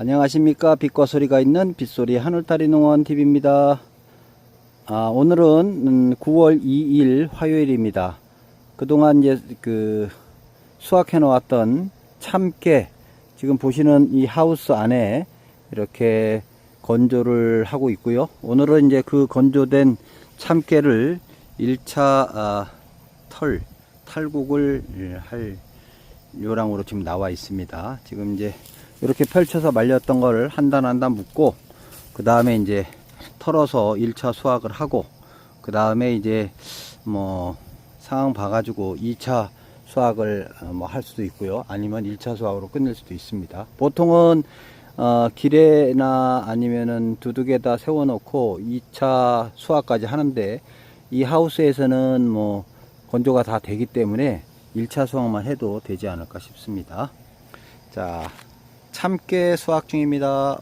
안녕하십니까 빛과 소리가 있는 빗소리 하늘다리 농원 TV입니다. 아, 오늘은 음, 9월 2일 화요일입니다. 그동안 이제 그 수확해 놓았던 참깨 지금 보시는 이 하우스 안에 이렇게 건조를 하고 있고요. 오늘은 이제 그 건조된 참깨를 1차 아, 털 탈곡을 할 요랑으로 지금 나와 있습니다. 지금 이제 이렇게 펼쳐서 말렸던 거를 한 단 한 단 묶고 그 다음에 이제 털어서 1차 수확을 하고 그 다음에 이제 뭐 상황 봐가지고 2차 수확을 어, 뭐할 수도 있고요. 아니면 1차 수확으로 끝낼 수도 있습니다. 보통은 어, 길에나 아니면은 두둑에다 세워놓고 2차 수확까지 하는데 이 하우스에서는 뭐 건조가 다 되기 때문에 1차 수확만 해도 되지 않을까 싶습니다. 자, 참깨 수확 중입니다.